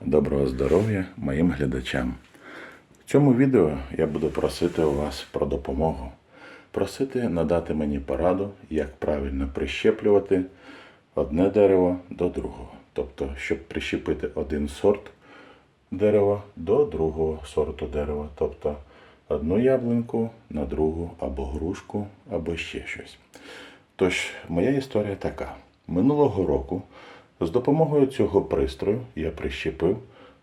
Доброго здоров'я моїм глядачам. В цьому відео я буду просити у вас про допомогу. Просити надати мені пораду, як правильно прищеплювати одне дерево до другого. Тобто, щоб прищепити один сорт дерева до другого сорту дерева. Тобто одну яблуньку на другу або грушку, або ще щось. Тож, моя історія така. Минулого року з допомогою цього пристрою я прищепив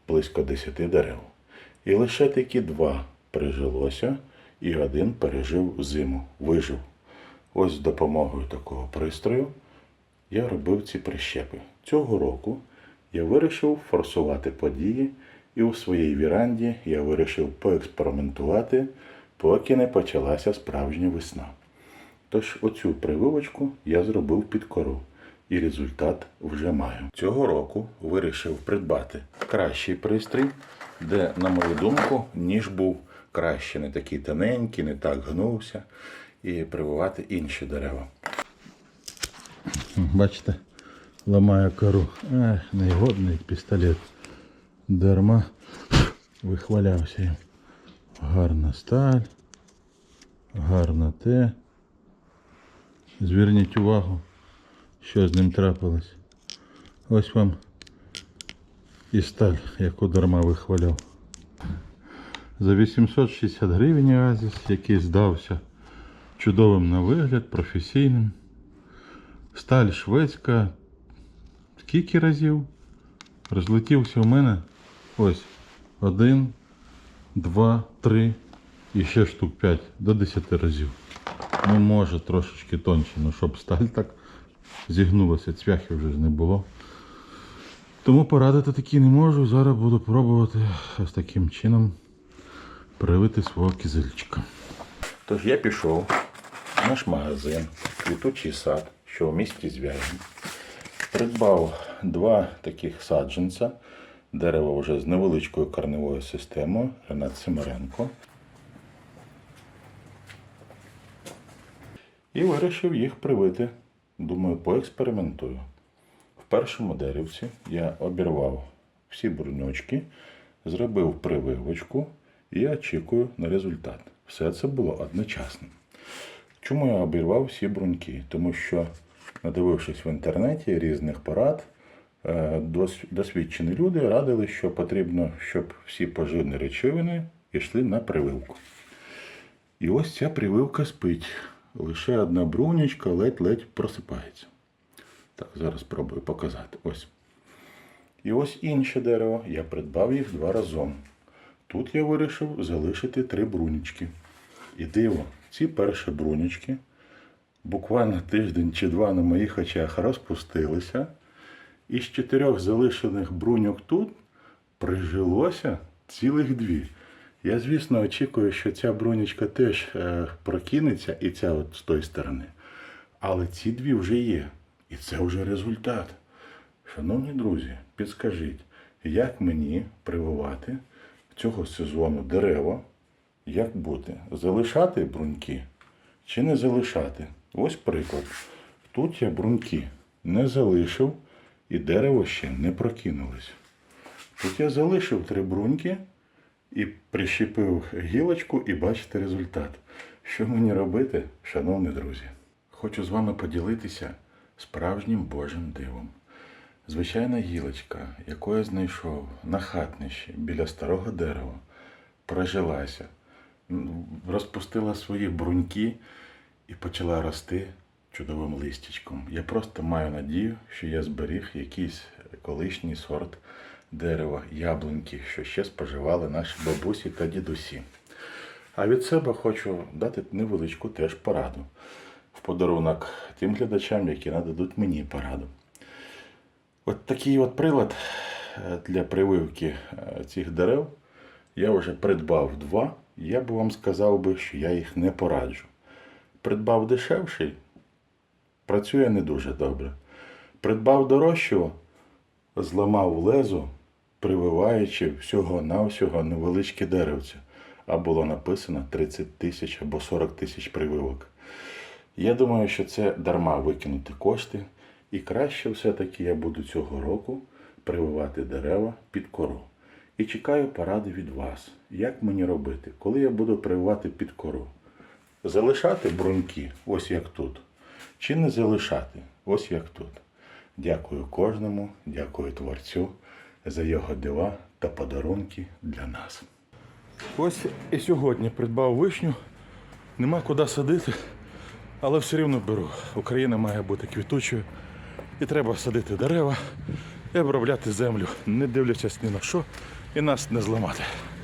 близько 10 дерев. І лише такі два прижилося, і один пережив зиму, вижив. Ось з допомогою такого пристрою я робив ці прищепи. Цього року я вирішив форсувати події, і у своїй віранді я вирішив поекспериментувати, поки не почалася справжня весна. Тож оцю прививочку я зробив під кору, і результат вже маю. Цього року вирішив придбати кращий пристрій, де, на мою думку, ніж був краще, не такий тоненький, не так гнувся, і прививати інші дерева. Бачите, ламаю кору. Ех, негодний пістолет. Дарма вихвалявся. Гарна сталь, гарна те. Зверніть увагу, що з ним трапилось. Ось вам і сталь, яку дарма вихваляв. За 860 гривень Азіс, який здався чудовим на вигляд, професійним. Сталь шведська. Скільки разів? Розлетівся у мене ось один, два, три і ще штук п'ять до 10 разів. Ну, може, трошечки тоньше, ну щоб сталь так зігнулася, цвяхи вже не було. Тому порадити такі не можу. Зараз буду пробувати ось таким чином привити свого кізельчика. Тож я пішов в наш магазин Квітучий сад, що в місті Звягін. Придбав два таких саджанця. Дерево вже з невеличкою корневою системою Ренат Симиренко. І вирішив їх привити. Думаю, поекспериментую. В першому деревці я обірвав всі бруньочки, зробив прививочку і очікую на результат. Все це було одночасно. Чому я обірвав всі бруньки? Тому що, надивившись в інтернеті різних порад, е, досвідчені люди радили, що потрібно, щоб всі поживні речовини йшли на прививку. І ось ця прививка спить. Лише одна брунечка ледь-ледь просипається. Так, зараз спробую показати. Ось. І ось інше дерево. Я придбав їх два разом. Тут я вирішив залишити три брунічки. І диво, ці перші брунічки буквально тиждень чи два на моїх очах розпустилися. Із чотирьох залишених бруньок тут прижилося цілих дві. Я, звісно, очікую, що ця брунечка теж е, прокинеться, і ця от з тої сторони. Але ці дві вже є. І це вже результат. Шановні друзі, підскажіть, як мені прививати цього сезону дерева, як бути? Залишати бруньки чи не залишати? Ось приклад. Тут я бруньки не залишив, і дерево ще не прокинулось. Тут я залишив три бруньки і прищепив гілочку, і бачите результат. Що мені робити, шановні друзі? Хочу з вами поділитися справжнім Божим дивом. Звичайна гілочка, яку я знайшов на хатнищі біля старого дерева, прожилася, розпустила свої бруньки і почала рости чудовим листячком. Я просто маю надію, що я зберіг якийсь колишній сорт дерева, яблуньки, що ще споживали наші бабусі та дідусі. А від себе хочу дати невеличку теж пораду в подарунок тим глядачам, які нададуть мені пораду. От такий от прилад е, для прививки е, цих дерев я вже придбав два. Я би вам сказав би, що я їх не пораджу. Придбав дешевший, працює не дуже добре. Придбав дорожчого, зламав лезо, прививаючи всього-навсього невеличке деревце, а було написано 30 тисяч або 40 тисяч прививок. Я думаю, що це дарма викинути кошти, і краще все-таки я буду цього року прививати дерева під кору. І чекаю поради від вас. Як мені робити, коли я буду прививати під кору? Залишати бруньки, ось як тут. Чи не залишати, ось як тут. Дякую кожному, дякую творцю за його дива та подарунки для нас. Ось і сьогодні придбав вишню. Нема куди садити, але все рівно беру. Україна має бути квітучою. І треба садити дерева і обробляти землю, не дивлячись ні на що, і нас не зламати.